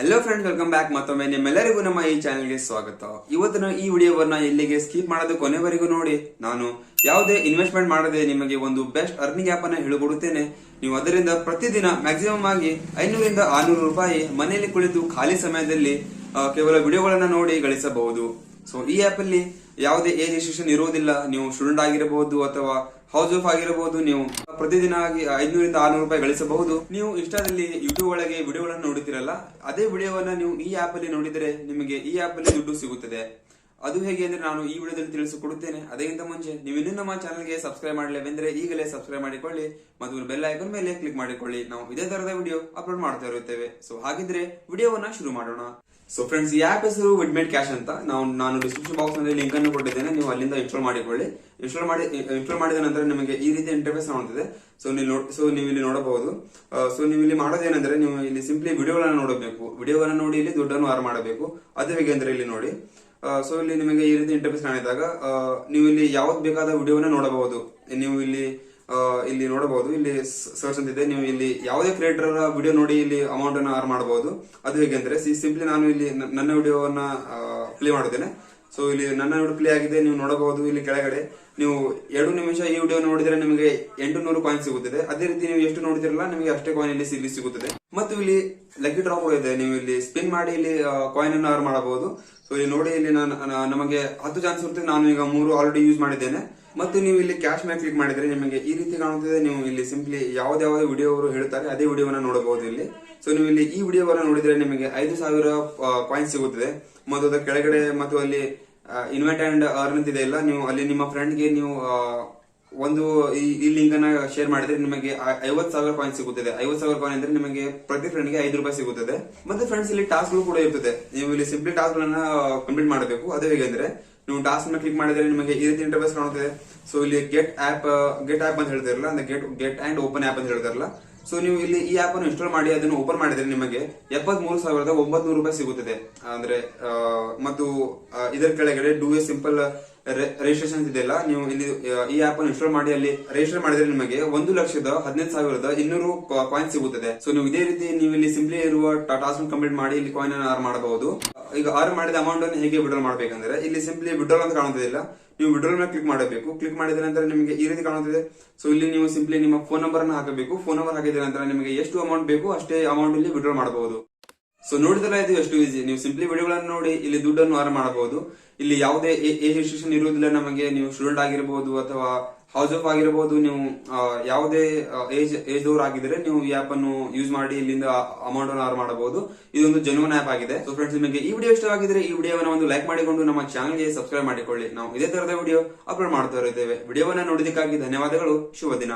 Hello friends welcome back ಮತ್ತೊಮ್ಮೆ ನಿಮ್ಮೆಲ್ಲರಿಗೂ ನಮ್ಮ ಈ ಚಾನೆಲ್ಗೆ ಸ್ವಾಗತ. ಇವತ್ತಿನ ಈ ವಿಡಿಯೋವನ್ನ ಇಲ್ಲಿಗೆ ಸ್ಕಿಪ್ ಮಾಡೋದು ಕೊನೆವರೆಗೂ ನೋಡಿ. ನಾನು ಯಾವುದೇ ಇನ್ವೆಸ್ಟ್ಮೆಂಟ್ ಮಾಡದೆ ನಿಮಗೆ ಒಂದು ಬೆಸ್ಟ್ ಅರ್ನಿಂಗ್ ಆಪ್ ಅನ್ನ ಹೇಳಿಕೊಡುತ್ತೇನೆ. ನೀವು ಅದರಿಂದ ಪ್ರತಿದಿನ ಮ್ಯಾಕ್ಸಿಮಮ್ ಆಗಿ ಐನೂರಿಂದ ಆರ್ನೂರು ರೂಪಾಯಿ ಮನೆಯಲ್ಲಿ ಕುಳಿತು ಖಾಲಿ ಸಮಯದಲ್ಲಿ ಕೇವಲ ವಿಡಿಯೋಗಳನ್ನ ನೋಡಿ ಗಳಿಸಬಹುದು. ಸೊ ಈ ಆಪ್ ಅಲ್ಲಿ ಯಾವುದೇ ಏಜ್ ರಿಸ್ಟ್ರಿಕ್ಷನ್ ಇರೋದಿಲ್ಲ ನೀವು ಸ್ಟೂಡೆಂಟ್ ಆಗಿರಬಹುದು ಅಥವಾ ಹೌಸ್ ವೈಫ್ ಆಗಿರಬಹುದು, ನೀವು ಪ್ರತಿದಿನ ಆಗಿ ಐದ್ನೂರಿಂದ ಆರ್ನೂರು ರೂಪಾಯಿ ಗಳಿಸಬಹುದು. ನೀವು ಇಷ್ಟದಲ್ಲಿ ಯೂಟ್ಯೂಬ್ ಒಳಗೆ ವಿಡಿಯೋಗಳನ್ನು ನೋಡುತ್ತೀರಲ್ಲ, ಅದೇ ವಿಡಿಯೋವನ್ನ ನೀವು ಈ ಆಪ್ ಅಲ್ಲಿ ನೋಡಿದರೆ ನಿಮಗೆ ಈ ಆಪ್ ಅಲ್ಲಿ ದುಡ್ಡು ಸಿಗುತ್ತದೆ. ಅದು ಹೇಗೆ ಅಂದ್ರೆ ನಾನು ಈ ವಿಡಿಯೋದಲ್ಲಿ ತಿಳಿಸಿಕೊಡುತ್ತೇನೆ. ಅದಕ್ಕಿಂತ ಮುಂಚೆ ನೀವು ಇನ್ನೂ ನಮ್ಮ ಚಾನಲ್ಗೆ ಸಬ್ಸ್ಕ್ರೈಬ್ ಮಾಡಲೇವೆಂದ್ರೆ ಈಗಲೇ ಸಬ್ಸ್ಕ್ರೈಬ್ ಮಾಡಿಕೊಳ್ಳಿ. ಮತ್ತು ಬೆಲ್ ಐಕನ್ ಮೇಲೆ ಕ್ಲಿಕ್ ಮಾಡಿಕೊಳ್ಳಿ. ನಾವು ಇದೇ ತರದ ವಿಡಿಯೋ ಅಪ್ಲೋಡ್ ಮಾಡ್ತಾ ಇರುತ್ತೇವೆ. ಸೊ ಹಾಗಿದ್ರೆ ವಿಡಿಯೋವನ್ನ ಶುರು ಮಾಡೋಣ. ಸೊ ಫ್ರೆಂಡ್ಸ್ ಈ ಆಪ್ ಹೆಸರು ವಿಡ್ಮೇಡ್ ಕ್ಯಾಶ್ ಅಂತ. ನಾವು ನಾನು ಡಿಸ್ಕ್ರಿಪ್ಷನ್ ಬಾಕ್ಸ್ನಲ್ಲಿ ಲಿಂಕ್ ಅನ್ನು ಕೊಟ್ಟಿದ್ದೇನೆ. ನೀವು ಅಲ್ಲಿಂದ ಇನ್ಸ್ಟಾಲ್ ಮಾಡಿಕೊಳ್ಳಿ. ಇನ್ಸ್ಟಾಲ್ ಮಾಡಿ ಇನ್ಸ್ಟಾಲ್ ಮಾಡಿದ ನಂತರ ನಿಮಗೆ ಈ ರೀತಿ ಇಂಟರ್ಫೇಸ್ ಕಾಣುತ್ತದೆ. ಸೊ ನೀವು ಸೊ ನೀವು ಇಲ್ಲಿ ನೋಡಬಹುದು. ಸೊ ನೀವು ಇಲ್ಲಿ ಮಾಡೋದೇನೆಂದ್ರೆ ನೀವು ಇಲ್ಲಿ ಸಿಂಪ್ಲಿ ವಿಡಿಯೋಗಳನ್ನು ನೋಡಬೇಕು. ವಿಡಿಯೋಗಳನ್ನು ನೋಡಿ ಇಲ್ಲಿ ದುಡ್ಡನ್ನು ಆರ್ ಮಾಡಬೇಕು. ಅದು ಹೇಗೆ ಇಲ್ಲಿ ನೋಡಿ. ಸೊ ಇಲ್ಲಿ ನಿಮಗೆ ಈ ರೀತಿ ಇಂಟರ್ಫೇಸ್ ಕಾಣಿದಾಗ ನೀವು ಇಲ್ಲಿ ಯಾವ್ದು ಬೇಕಾದ ವಿಡಿಯೋವನ್ನು ನೋಡಬಹುದು. ನೀವು ಇಲ್ಲಿ ಇಲ್ಲಿ ನೋಡಬಹುದು. ಇಲ್ಲಿ ಸರ್ಚ್ ಅಂತಿದೆ ನೀವು ಇಲ್ಲಿ ಯಾವುದೇ ಕ್ರಿಯೇಟರ್ ವಿಡಿಯೋ ನೋಡಿ ಇಲ್ಲಿ ಅಮೌಂಟ್ ಅನ್ನು ಆರ್ ಮಾಡಬಹುದು. ಅದು ಹೇಗೆ ಅಂದ್ರೆ ಸಿಂಪ್ಲಿ ನಾನು ಇಲ್ಲಿ ನನ್ನ ವಿಡಿಯೋವನ್ನ ಪ್ಲೇ ಮಾಡಿದ್ದೇನೆ ಸೊ ಇಲ್ಲಿ ನನ್ನ ವಿಡಿಯೋ ಪ್ಲೇ ಆಗಿದೆ. ನೀವು ನೋಡಬಹುದು ಇಲ್ಲಿ ಕೆಳಗಡೆ. ನೀವು ಎರಡು ನಿಮಿಷ ಈ ವಿಡಿಯೋ ನೋಡಿದ್ರೆ ನಿಮಗೆ ಎಂಟು ನೂರು ಕಾಯಿನ್ ಸಿಗುತ್ತದೆ. ಅದೇ ರೀತಿ ನೀವು ಎಷ್ಟು ನೋಡಿದಿರಲ್ಲ ನಿಮಗೆ ಅಷ್ಟೇ ಕಾಯಿನ್ ಇಲ್ಲಿ ಇಲ್ಲಿ ಸಿಗುತ್ತದೆ. ಮತ್ತು ಇಲ್ಲಿ ಲಕ್ಕಿ ಡ್ರಾಪ್ ಇದೆ. ನೀವು ಇಲ್ಲಿ ಸ್ಪಿನ್ ಮಾಡಿ ಇಲ್ಲಿ ಕಾಯಿನ್ ಅನ್ನು ಆರ್ ಮಾಡಬಹುದು. ಸೊ ಇಲ್ಲಿ ನೋಡಿ, ಇಲ್ಲಿ ನಮಗೆ ಹತ್ತು ಚಾನ್ಸ್ ಇರುತ್ತೆ. ನಾನು ಈಗ ಮೂರು ಆಲ್ರೆಡಿ ಯೂಸ್ ಮಾಡಿದ್ದೇನೆ. ಮತ್ತು ನೀವು ಇಲ್ಲಿ ಕ್ಯಾಶ್ ಮೇಲೆ ಕ್ಲಿಕ್ ಮಾಡಿದ್ರೆ ನಿಮಗೆ ಈ ರೀತಿ ಕಾಣುತ್ತದೆ. ನೀವು ಇಲ್ಲಿ ಸಿಂಪ್ಲಿ ಯಾವ್ದಾವ ವಿಡಿಯೋ ಅವರು ಹೇಳ್ತಾರೆ, ಅದೇ ವಿಡಿಯೋವನ್ನು ನೋಡಬಹುದು ಇಲ್ಲಿ. ಸೊ ನೀವು ಇಲ್ಲಿ ಈ ವಿಡಿಯೋವನ್ನ ನೋಡಿದ್ರೆ ನಿಮಗೆ ಐದು ಸಾವಿರ ಪಾಯಿಂಟ್ ಸಿಗುತ್ತದೆ. ಮತ್ತು ಅದರ ಕೆಳಗಡೆ, ಮತ್ತು ಅಲ್ಲಿ ಇನ್ವೈಟ್ ಅಂಡ್ ಅರ್ನ್ ಇದೆ ಇಲ್ಲ ನೀವು ಅಲ್ಲಿ ನಿಮ್ಮ ಫ್ರೆಂಡ್ಗೆ ನೀವು ಒಂದು ಈ ಲಿಂಕ್ ಅನ್ನ ಶೇರ್ ಮಾಡಿದ್ರೆ ನಿಮಗೆ ಐವತ್ ಸಾವಿರ ಕಾಯಿನ್ ಸಿಗುತ್ತದೆ. ಐವತ್ ಸಾವಿರ ಕಾಯಿನ್ ಅಂದ್ರೆ ನಿಮಗೆ ಪ್ರತಿ ಫ್ರೆಂಡ್ಗೆ ಐದು ರೂಪಾಯಿ ಸಿಗುತ್ತದೆ. ಮತ್ತೆ ಫ್ರೆಂಡ್ಸ್ ಇಲ್ಲಿ ಟಾಸ್ಕ್ ಕೂಡ ಇರ್ತದೆ. ನೀವು ಇಲ್ಲಿ ಸಿಂಪ್ಲಿ ಟಾಸ್ಕ್ ಗಳನ್ನ ಕಂಪ್ಲೀಟ್ ಮಾಡಬೇಕು. ಅದು ಹೇಗೆ ಅಂದ್ರೆ, ನೀವು ಟಾಸ್ಕ್ ಮೇಲೆ ಕ್ಲಿಕ್ ಮಾಡಿದ್ರೆ ನಿಮಗೆ ಈ ರೀತಿ ಇಂಟರ್ಫೇಸ್ ಕಾಣುತ್ತದೆ. ಸೊ ಇಲ್ಲಿ ಗೆಟ್ ಆಪ್ ಗೆಟ್ ಆಪ್ ಅಂತ ಹೇಳ್ತಾರಲ್ಲ, ಅಂದ್ರೆ get get and open app ಅಂತ ಹೇಳ್ತಾರಲ್ಲ. ಸೊ ನೀವು ಇಲ್ಲಿ ಈ ಆಪ್ ಅನ್ನು ಇನ್ಸ್ಟಾಲ್ ಮಾಡಿ, ಅದನ್ನು ಓಪನ್ ಮಾಡಿದ್ರೆ ನಿಮಗೆ ಎಪ್ಪತ್ ಮೂರು ಸಾವಿರದ ಒಂಬತ್ತು ರೂಪಾಯಿ ಸಿಗುತ್ತದೆ. ಅಂದ್ರೆ ಮತ್ತು ಇದರ ಕೆಳಗಡೆ ಡೂ ಎ ಸಿಂಪಲ್ ರಿಜಿಸ್ಟ್ರೇಷನ್ ಇದೆಯಲ್ಲ, ನೀವು ಇಲ್ಲಿ ಈ ಆಪ್ ಅನ್ನು ಇನ್ಸ್ಟಾಲ್ ಮಾಡಿ, ಅಲ್ಲಿ ರಿಜಿಸ್ಟರ್ ಮಾಡಿದ್ರೆ ನಿಮಗೆ ಒಂದು ಲಕ್ಷದ ಹದಿನೈದು ಸಾವಿರದ ಇನ್ನೂರು ಕಾಯಿನ್ ಸಿಗುತ್ತದೆ. ಸೊ ನೀವು ಇದೇ ರೀತಿ ನೀವು ಇಲ್ಲಿ ಸಿಂಪ್ಲಿ ಇರುವ ಟಾಸ್ಕ್ ಕಂಪ್ಲೀಟ್ ಮಾಡಿ, ಇಲ್ಲಿ ಕಾಯಿನ್ ಅನ್ನು ಆರ್ ಮಾಡಬಹುದು. ಈಗ ಆರ್ ಮಾಡಿದ ಅಮೌಂಟ್ ಅನ್ನು ಹೇಗೆ ವಿಡ್ರಾಲ್ ಮಾಡಬೇಕಂದ್ರೆ, ಇಲ್ಲಿ ಸಿಂಪ್ಲಿ ವಿಡ್ರಾಲ್ ಅಂತ ಕಾಣುತ್ತಿಲ್ಲ ನೀವು ವಿಡ್ರಾಲ್ ಮೇಲೆ ಕ್ಲಿಕ್ ಮಾಡಬೇಕು. ಕ್ಲಿಕ್ ಮಾಡಿದ ನಂತರ ನಿಮಗೆ ಈ ರೀತಿ ಕಾಣುತ್ತಿದೆ. ಸೊ ಇಲ್ಲಿ ನೀವು ಸಿಂಪ್ಲಿ ನಿಮ್ಮ ಫೋನ್ ನಂಬರ್ ಅನ್ನು ಹಾಕಬೇಕು. ಫೋನ್ ನಂಬರ್ ಹಾಕಿದ ನಂತರ ನಿಮಗೆ ಎಷ್ಟು ಅಮೌಂಟ್ ಬೇಕು ಅಷ್ಟೇ ಅಮೌಂಟ್ ಇಲ್ಲಿ ವಿಡ್ರಾ ಮಾಡಬಹುದು. ಸೊ ನೋಡಿದ್ರೆ ಇದು ಎಷ್ಟು ಈಸಿ ನೀವು ಸಿಂಪ್ಲಿ ವಿಡಿಯೋಗಳನ್ನು ನೋಡಿ ಇಲ್ಲಿ ದುಡ್ಡನ್ನು ಆರ್ ಮಾಡಬಹುದು. ಇಲ್ಲಿ ಯಾವುದೇ ಏಜ್ ರಿಸ್ಟ್ರಿಕ್ಷನ್ ಇರುವುದಿಲ್ಲ ನಮಗೆ. ನೀವು ಸ್ಟೂಡೆಂಟ್ ಆಗಿರಬಹುದು ಅಥವಾ ಹೌಸ್ ವೈಫ್ ಆಗಿರಬಹುದು ನೀವು ಯಾವುದೇ ಏಜ್ ಏಜ್ ದೂರ ಆಗಿದ್ರೆ ನೀವು ಈ ಆಪ್ ಅನ್ನು ಯೂಸ್ ಮಾಡಿ ಇಲ್ಲಿಂದ ಅಮೌಂಟ್ ಅನ್ನು ಆರ್ ಮಾಡಬಹುದು. ಇದೊಂದು ಜೆನ್ಯೂನ್ ಆಪ್ ಆಗಿದೆ. ಸೊ ಫ್ರೆಂಡ್ಸ್ ನಿಮಗೆ ಈ ವಿಡಿಯೋ ಇಷ್ಟವಾಗಿದ್ರೆ ಈ ವಿಡಿಯೋವನ್ನು ಒಂದು ಲೈಕ್ ಮಾಡಿಕೊಂಡು ನಮ್ಮ ಚಾನಲ್ಗೆ ಸಬ್ಸ್ಕ್ರೈಬ್ ಮಾಡಿಕೊಳ್ಳಿ. ನಾವು ಇದೇ ತರದ ವಿಡಿಯೋ ಅಪ್ಲೋಡ್ ಮಾಡ್ತಾ ಇರುತ್ತೇವೆ. ವಿಡಿಯೋವನ್ನ ನೋಡಿದಕ್ಕಾಗಿ ಧನ್ಯವಾದಗಳು. ಶುಭ ದಿನ.